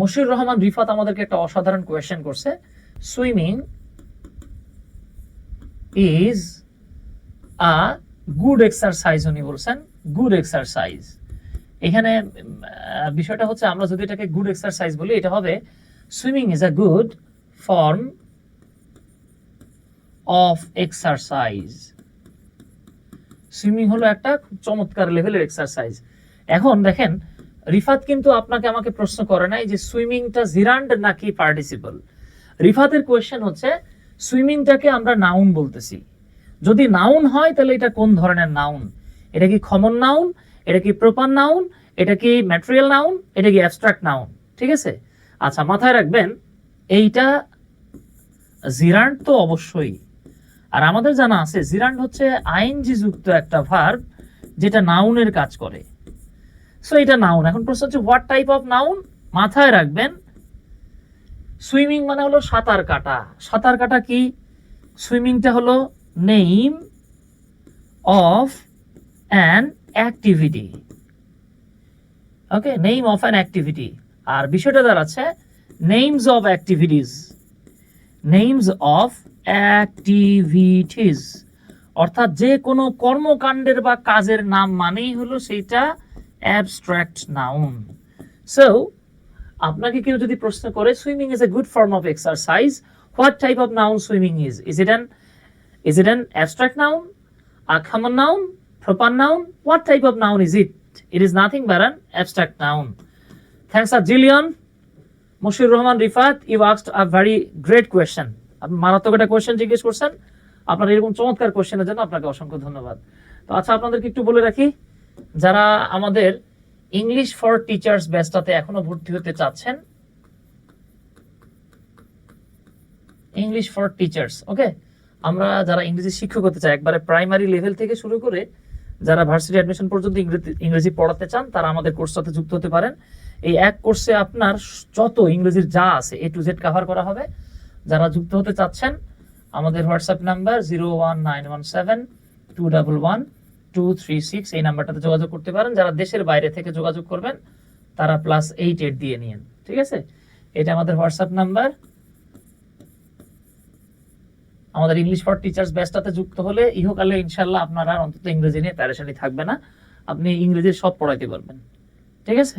মশিউর রহমান রিফাত আমাদেরকে একটা অসাধারণ কোয়েশ্চেন করছে। Swimming is a good exercise উনি বলছেন। গুড এক্সারসাইজ এখানে বিষয়টা হচ্ছে আমরা যদি এটাকে গুড এক্সারসাইজ বলি, এটা হবে swimming is a good form of exercise swimming হলো একটা চমৎকার লেভেলের এক্সারসাইজ এখন দেখেন রিফাত কিন্তু আপনাকে আমাকে প্রশ্ন করে নাই যে সুইমিংটা জিরান্ড নাকি পার্টিসিপল? রিফাতের কোয়েশ্চেন হচ্ছে, সুইমিংটাকে আমরা নাউন বলতেছি। যদি নাউন হয়, তাহলে এটা কোন ধরনের নাউন এটা কি কমন নাউন এটা কি প্রপার নাউন এটা কি ম্যাটেরিয়াল নাউন এটা কি অ্যাবস্ট্রাক্ট নাউন ঠিক আছে? আচ্ছা মাথায় রাখবেন, এইটা জিরান্ড তো অবশ্যই। আর আমাদের জানা আছে, জিরান্ড হচ্ছে আইনজি যুক্ত একটা ভার্ব যেটা নাউনের কাজ করে। সো এটা নাউন এখন প্রশ্ন হচ্ছে হোয়াট টাইপ অফ নাউন মাথায় রাখবেন। সুইমিং মানে হলো সাঁতার কাটা। সাঁতার কাটা কি? সুইমিংটা হলো name of an activity okay name of an activity আর বিষয়টা দাঁড়াচ্ছে names of activities names of activities অর্থাৎ যে কোনো কর্মকাণ্ডের বা কাজের নাম মানেই হলো সেইটা অ্যাবস্ট্রাক্ট নাউন সো আপনাকে কেউ যদি প্রশ্ন করে swimming is a good form of exercise what type of noun swimming is is it an is it an abstract noun a common noun, proper noun, what type of noun is it? It is nothing but an abstract noun. Thanks a jillion. Mushir Rahman Rifat you asked a very great question আপনি মারাত্মক একটা question জিজ্ঞেস করছেন আপনার এরকম চমৎকার কোয়েশ্চেনের জন্য আপনাকে অসংখ্য ধন্যবাদ তো আচ্ছা আপনাদেরকে একটু বলে রাখি যারা আমাদের ইংলিশ ফর টিচার্স ব্যাচটাতে এখনও ভর্তি হতে চাচ্ছেন ইংলিশ ফর টিচার্স ওকে আমরা যারা ইংরেজি শিক্ষক হতে চাই, একবারে প্রাইমারি লেভেল থেকে শুরু করে যারা ভার্সিটি অ্যাডমিশন পর্যন্ত ইংরেজি পড়াতে চান, তারা আমাদের কোর্সের সাথে যুক্ত হতে পারেন। এই এক কোর্সে আপনার যত ইংরেজির যা আছে এ টু জেড কভার করা হবে। যারা যুক্ত হতে চাচ্ছেন, আমাদের WhatsApp number zero one nine one seven two double one two three six এই নাম্বারটাতে যোগাযোগ করতে পারেন। যারা দেশের বাইরে থেকে যোগাযোগ করবেন, তারা প্লাস এইট এইট দিয়ে নিন। ঠিক আছে? এটা আমাদের হোয়াটসঅ্যাপ নাম্বার আমাদের ইংলিশ ফর টিচার্স ব্যাচটাতে যুক্ত হলে ইহকালে ইনশাল্লাহ আপনারা অন্তত ইংরেজি নিয়ে প্যারেশানি থাকবে না। আপনি ইংরেজির সব পড়াইতে পারবেন। ঠিক আছে?